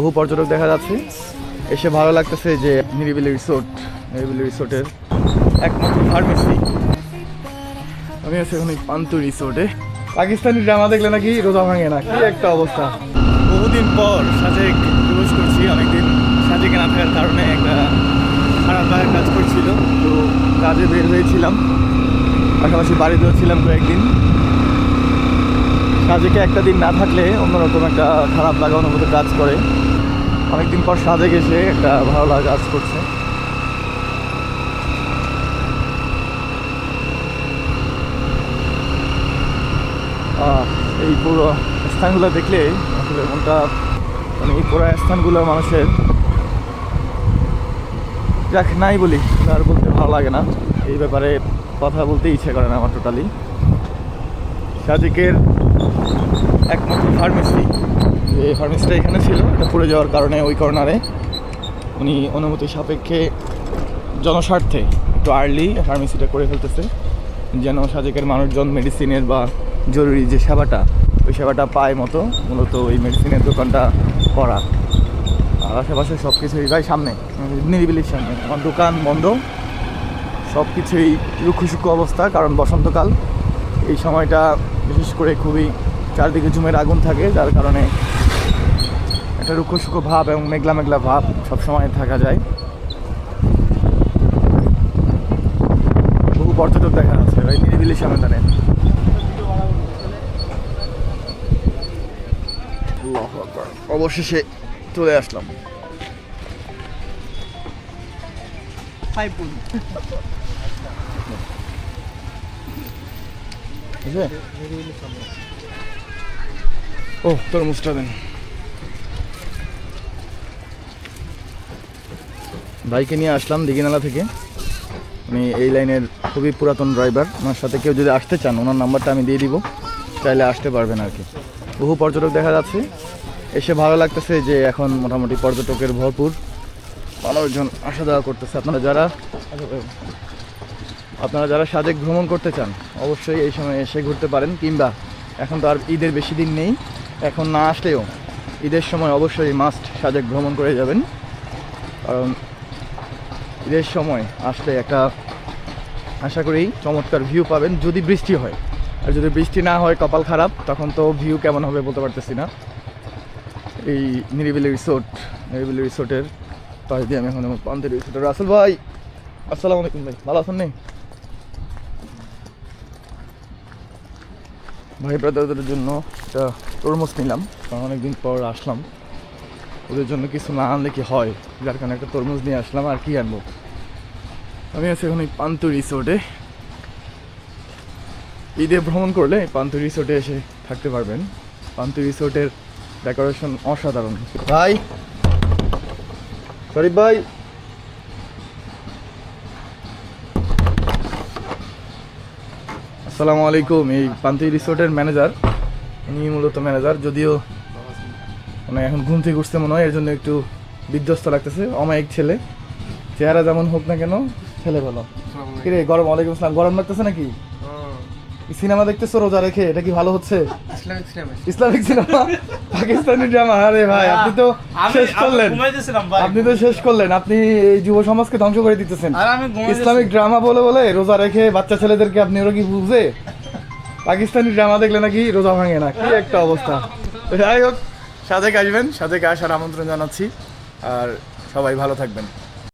বহু পর্যটক দেখা যাচ্ছে। এসে ভালো লাগতেছে যে নিরিবিলি রিসোর্ট নিরিবিলি রিসোর্টের একমাত্র ফার্মেসি আমি আছি এখন পান্তু রিসোর্টে পাকিস্তানি ড্রামা দেখলে নাকি রোজা ভাঙে না? কি একটা অবস্থা। বহুদিন পর সাজেক প্রবেশ করছি, অনেকদিন সাজেকে না থাকার কারণে একটা খারাপ লাগার কাজ করছিল। তো কাজে বের হয়েছিলাম। পাশাপাশি বাড়িতেও ছিলাম কয়েকদিন। সাজেকে একটা দিন না থাকলে অন্যরকম একটা খারাপ লাগা অনুভূতি কাজ করে। অনেকদিন পর সাজেক গেছে, একটা ভালো লাগা কাজ করছে। এই পুরো স্থানগুলো দেখলে আসলে মনটা মানে এই পুরো স্থানগুলো মানুষের যাক, নাই বলি, আর বলতে ভালো লাগে না। এই ব্যাপারে কথা বলতে ইচ্ছে করে না আমার টোটালি সাজেকের একমাত্র ফার্মেসি এই ফার্মেসিটা এখানে ছিল, এটা পড়ে যাওয়ার কারণে ওই কর্নারে উনি অনুমতি সাপেক্ষে জনস্বার্থে একটু আর্লি ফার্মেসিটা করে ফেলতেছে, যেন সাজেকের মানুষজন মেডিসিনের বা জরুরি যে সেবাটা, ওই সেবাটা পায় মতো মূলত ওই মেডিসিনের দোকানটা করা। আর আশেপাশে সব কিছুই ভাই সামনে নিরিবিলির সামনে। আমার দোকান বন্ধ সব কিছুই রুক্ষুসুক্ষ অবস্থা, কারণ বসন্তকাল। এই সময়টা বিশেষ করে খুবই চারদিকে ঝুমের আগুন থাকে, যার কারণে একটা রুক্ষুসুক্ষ ভাব এবং মেঘলা মেঘলা ভাব সবসময় থাকা যায়। বহু পর্যটক দেখা যাচ্ছে ভাই দাঁড়িয়ে। আল্লাহু আকবার। অবশেষে চলে আসলাম? ও তরমুজটা দেন। বাইকে নিয়ে আসলাম দিঘিনালা থেকে। উনি এই লাইনের খুবই পুরাতন ড্রাইভার। ওনার সাথে কেউ যদি আসতে চান, ওনার নাম্বারটা আমি দিয়ে দিব। চাইলে আসতে পারবেন আর কি। বহু পর্যটক দেখা যাচ্ছে। এসে ভালো লাগতেছে যে এখন মোটামুটি পর্যটকের ভরপুর। মানুষজন আসা যাওয়া করতেছে। আপনারা যারা আপনারা যারা সাজেক ভ্রমণ করতে চান, অবশ্যই এই সময় এসে ঘুরতে পারেন। কিংবা এখন তো আর ঈদের বেশি দিন নেই। এখন না আসলেও ঈদের সময় অবশ্যই মাস্ট সাজেক ভ্রমণ করে যাবেন। কারণ ঈদের সময় আসলে একটা, আশা করি চমৎকার ভিউ পাবেন যদি বৃষ্টি হয়। আর যদি বৃষ্টি না হয়, কপাল খারাপ, তখন তো ভিউ কেমন হবে বলতে পারতেছি না। এই নিরিবিলি রিসোর্ট নিরিবিলি রিসোর্টের পাশ দিয়ে আমি এখন আমার পান্তের রিসোর্টের রাসেল ভাই, আসসালামু আলাইকুম ভাই, ভালো আছেন নেই ভাই ব্রাদারদের জন্য একটা তরমুজ নিলাম, কারণ অনেকদিন পর আসলাম। ওদের জন্য কিছু না আনলে কি হয়? যার কারণে একটা তরমুজ নিয়ে আসলাম আর কি আনব? আমি আছি এখন এই পান্তু রিসোর্টে ঈদে ভ্রমণ করলে পান্তু রিসোর্টে এসে থাকতে পারবেন। পান্তু রিসোর্টের ডেকোরেশন অসাধারণ। ভাই শরীফ ভাই। আসসালামু আলাইকুম এই পান্তি রিসোর্টের ম্যানেজার উনি মূলত ম্যানেজার যদিও মানে এখন ঘুম থেকে উঠতে মনে হয় এর জন্য একটু বিধ্বস্ত লাগতেছে। অমায়িক ছেলে। চেহারা যেমন হোক না কেন ছেলে ভালো। কিরে গরম ওয়ালাইকুম আসসালাম। গরম লাগতেছে নাকি? সিনেমা দেখতেছো রোজা রেখে? এটা কি ভালো হচ্ছে? Islamic cinema. পাকিস্তানি ড্রামা? আরে ভাই আপনি তো শেষ করলেন। আপনি তো শেষ করলেন। আপনি এই যুব সমাজকে ধ্বংস করে দিতেছেন। ইসলামিক ড্রামা বলে বলে রোজা রেখে বাচ্চা ছেলেদেরকে আপনি ওরা কি বুঝে? পাকিস্তানি ড্রামা দেখলে নাকি রোজা ভাঙে না? কি একটা অবস্থা। যাই হোক সাজেক আসবেন। সাজেক আসার আমন্ত্রণ জানাচ্ছি। আর সবাই ভালো থাকবেন।